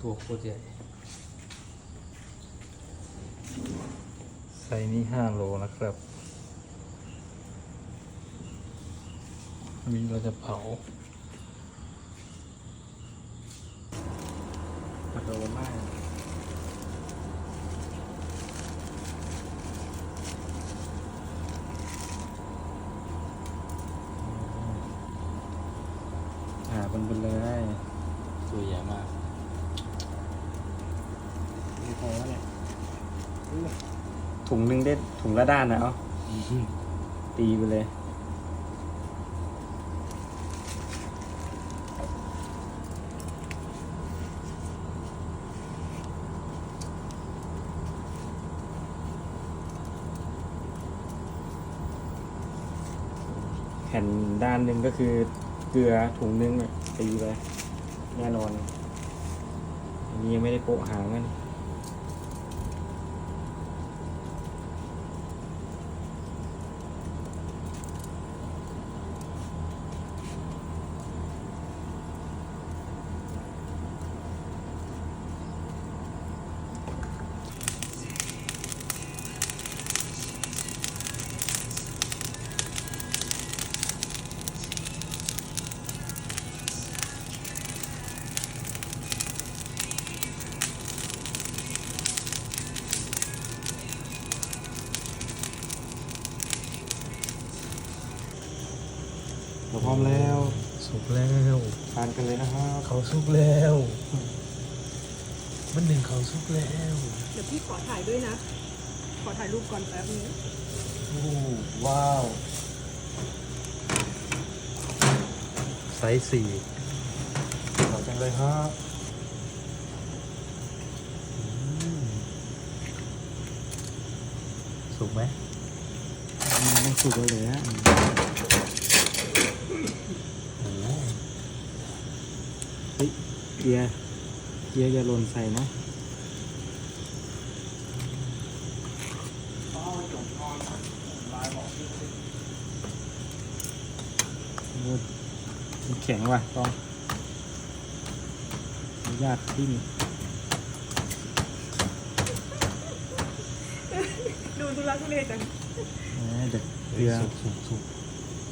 ตัวโคตรใหญ่ไซส์นี้ห้าโลนะครับอันนี้เราจะเผากระโดดมากอ่าบนบนๆเลย ตัวใหญ่มาก มีพอเนี่ย ถุงหนึงได้ถุงละด้านนะเอาตีไปเลย แผ่นด้านหนึ่งก็คือเกลือถุงหนึงอะตีไปแน่นอน อันนี้ยังไม่ได้โปะหางกัน เราพร้อมแล้วสุกแล้วทานกันเลยนะครับเขาสุกแล้ว มันหนึ่งเขาสุกแล้ว เดี๋ยวพี่ขอถ่ายด้วยนะ ขอถ่ายรูปก่อนแป๊บนึงโอ้ว้าวไซส์สี่ขอบจังเลยครับสุกไหมมันสุกแล้วเลยฮะ โอ้โห เฮ้ย เกียร์ เกียร์อย่าหล่นใส่นะโอ้ยมันแข็งว่ะต้องอนุญาตทิ้งดูทุลักทุเลจังแหมเด็กเกเฮ้ลืยอสุกสุกสุก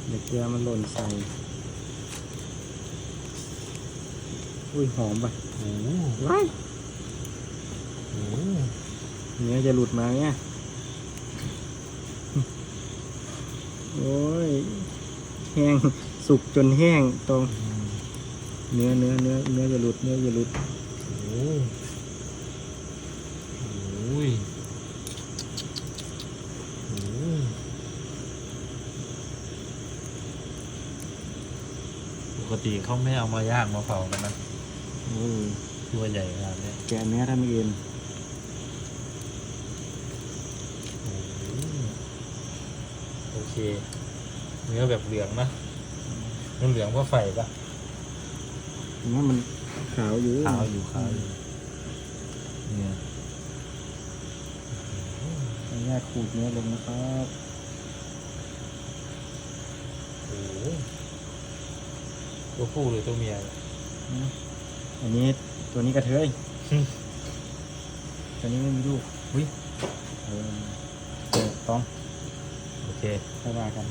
เด็กเกลือมันหล่นใส่ อุ้ยหอมป่ะโอ้โหว้ายโอ้โหเนื้อจะหลุดมาเนี่ยโอ้ยแห้งสุกจนแห้งตรงอืมเนื้อเนื้อเนื้อเนื้อจะหลุดเนื้อจะหลุดโอ้โหโอ้ยโอ้โหปกติเขาไม่เอามาย่างมาเผากันนะโอ้ย ตัวใหญ่ขนาดนี้แกะเนื้อทำเองโอเค เนื้อแบบเหลืองนะมันเหลืองเพราะไฟปะเนื้อมันขาวอยู่ขาวอยู่ขาวอยู่เนี่ยขออนุญาตขูดเนื้อลงนะครับโอ้โหตัวผู้หรือตัวเมียเนี่ย อันนี้ตัวนี้กระเทย ตัวนี้ไม่มีลูกอุ้ยเออเออต้องโอเค ค่อยว่ากัน